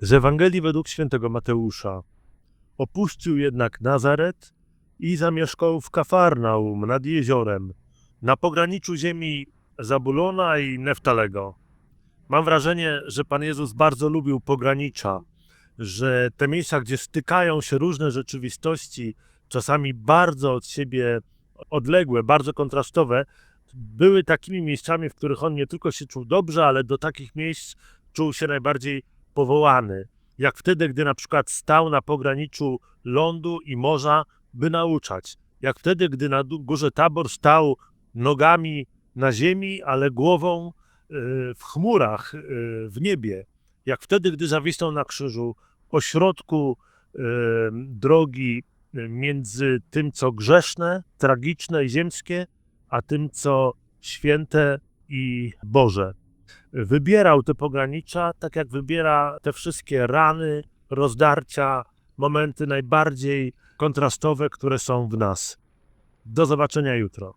Z Ewangelii według świętego Mateusza. Opuścił jednak Nazaret i zamieszkał w Kafarnaum nad jeziorem, na pograniczu ziemi Zabulona i Neftalego. Mam wrażenie, że Pan Jezus bardzo lubił pogranicza, że te miejsca, gdzie stykają się różne rzeczywistości, czasami bardzo od siebie odległe, bardzo kontrastowe, były takimi miejscami, w których on nie tylko się czuł dobrze, ale do takich miejsc czuł się najbardziej powołany. Jak wtedy, gdy na przykład stał na pograniczu lądu i morza, by nauczać. Jak wtedy, gdy na górze Tabor stał nogami na ziemi, ale głową y, w chmurach, y, w niebie. Jak wtedy, gdy zawisnął na krzyżu pośrodku y, drogi między tym, co grzeszne, tragiczne i ziemskie, a tym, co święte i Boże. Wybierał te pogranicza, tak jak wybiera te wszystkie rany, rozdarcia, momenty najbardziej kontrastowe, które są w nas. Do zobaczenia jutro.